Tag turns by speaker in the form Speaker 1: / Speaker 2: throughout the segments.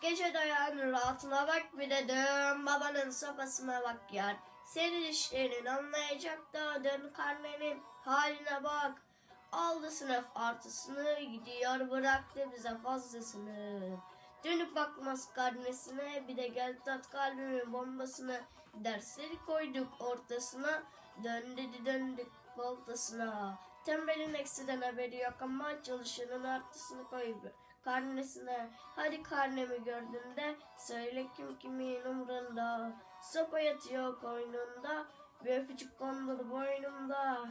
Speaker 1: Gece dayanır altına bak bir de dön babanın sopasına bak yar. Senin işlerin anlayacak da dön karnenin haline bak. Aldı sınıf artısını gidiyor bıraktı bize fazlasını. Dönüp bakmaz karnesine bir de gel tat kalbimin bombasını. Dersleri koyduk ortasına döndü döndük voltasına. Tembelin eksiden haberi yok ama çalışanın artısını koy karnesine. Hadi karnemi gördüğünde söyle kim kimin umrunda. Sopa yatıyor koynunda bir öpücük kondur boynumda.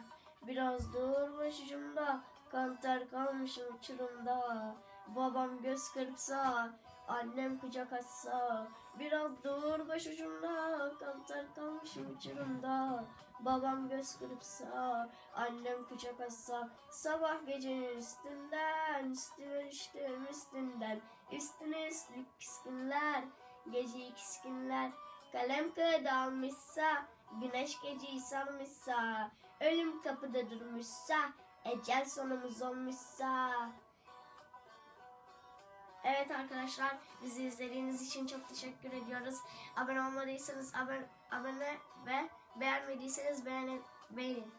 Speaker 1: Biraz dur başucumda kantar kalmışım uçurumda. Babam göz kırpsa annem kucak açsa. Biraz dur başucumda kantar kalmışım uçurumda. Babam göz kırpsa, annem kucak açsa, sabah gecenin üstünden, üstüne düştüm üstünden, üstüne üstlük kiskinler, geceyi kiskinler, kalem kağıdı almışsa, güneş geceyi sarmışsa, ölüm kapıda durmuşsa, ecel sonumuz olmuşsa. Evet arkadaşlar bizi izlediğiniz için çok teşekkür ediyoruz. Abone olmadıysanız abone, abone ve beğenmediyseniz beğenin, beğenin.